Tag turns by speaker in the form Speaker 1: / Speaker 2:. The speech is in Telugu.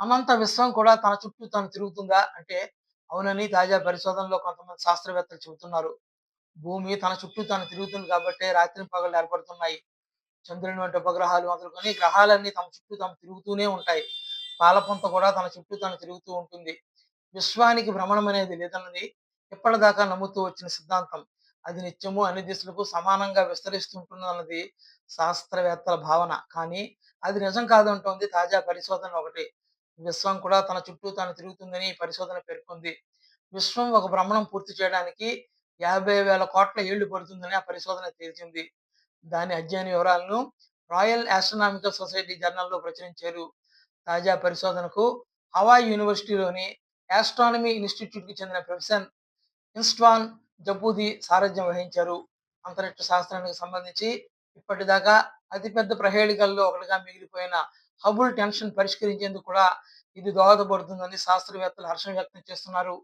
Speaker 1: అనంత విశ్వం కూడా తన చుట్టూ తను తిరుగుతుందా అంటే అవునని తాజా పరిశోధనలో కొంతమంది శాస్త్రవేత్తలు చెబుతున్నారు. భూమి తన చుట్టూ తను తిరుగుతుంది కాబట్టి రాత్రి పగలు ఏర్పడుతున్నాయి. చంద్రుని వంటి ఉపగ్రహాలు మొదలుకొని గ్రహాలన్నీ తమ చుట్టూ తాము తిరుగుతూనే ఉంటాయి. పాలపుంత కూడా తన చుట్టూ తను తిరుగుతూ ఉంటుంది. విశ్వానికి భ్రమణం అనేది లేదన్నది ఇప్పటిదాకా నమ్ముతూ వచ్చిన సిద్ధాంతం. అది నిత్యము అన్ని దిశలకు సమానంగా విస్తరిస్తుంటుందన్నది శాస్త్రవేత్తల భావన. కానీ అది నిజం కాదంటోంది తాజా పరిశోధన ఒకటి. విశ్వం కూడా తన చుట్టూ తాను తిరుగుతుందని పరిశోధన పేర్కొంది. విశ్వం ఒక భ్రమణం పూర్తి చేయడానికి యాభై వేల కోట్ల ఏళ్ళు పడుతుందని ఆ పరిశోధన తేల్చింది. దాని అధ్యయన వివరాలను రాయల్ ఆస్ట్రనామికల్ సొసైటీ జర్నల్లో ప్రచురించారు. తాజా పరిశోధనకు హవాయి యూనివర్సిటీలోని ఆస్ట్రానమీ ఇన్స్టిట్యూట్కి చెందిన ప్రొఫెసర్ ఇన్స్టాన్ జబూది సారథ్యం వహించారు. అంతరిక్ష శాస్త్రానికి సంబంధించి ఇప్పటిదాకా అతిపెద్ద ప్రహేళికల్లో ఒకటిగా మిగిలిపోయిన హబుల్ టెన్షన్ పరిష్కరించేందుకు కూడా ఇది దోహదపడుతుందని శాస్త్రవేత్తలు హర్షం వ్యక్తం చేస్తున్నారు.